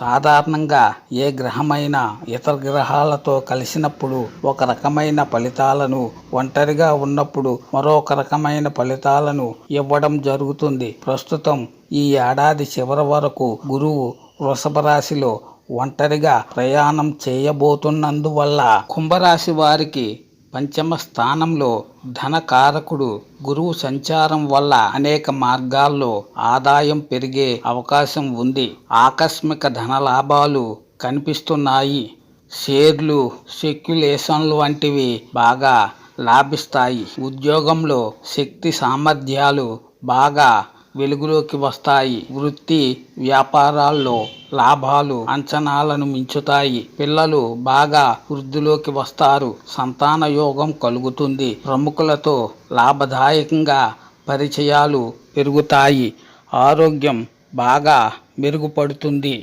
సాధారణంగా ఏ గ్రహమైనా ఇతర గ్రహాలతో కలిసినప్పుడు ఒక రకమైన ఫలితాలను ఒంటరిగా ఉన్నప్పుడు మరొక రకమైన ఫలితాలను ఇవ్వడం జరుగుతుంది. ప్రస్తుతం ఈ ఏడాది చివరి వరకు గురువు వృషభ రాశిలో ఒంటరిగా ప్రయాణం చేయబోతున్నందువల్ల కుంభరాశి వారికి పంచమ స్థానంలో ధనకారకుడు గురువు సంచారం వల్ల అనేక మార్గాల్లో ఆదాయం పెరిగే అవకాశం ఉంది. ఆకస్మిక ధన లాభాలు కనిపిస్తున్నాయి. షేర్లు సెక్యులేషన్లు వంటివి బాగా లాభిస్తాయి. ఉద్యోగంలో శక్తి సామర్థ్యాలు బాగా వెలుగులోకి వస్తాయి. వృత్తి వ్యాపారాల్లో లాభాలు అంచనాలను మించుతాయి. పిల్లలు బాగా వృద్ధిలోకి వస్తారు. సంతాన యోగం కలుగుతుంది. ప్రముఖులతో లాభదాయకంగా పరిచయాలు పెరుగుతాయి. ఆరోగ్యం బాగా మెరుగుపడుతుంది.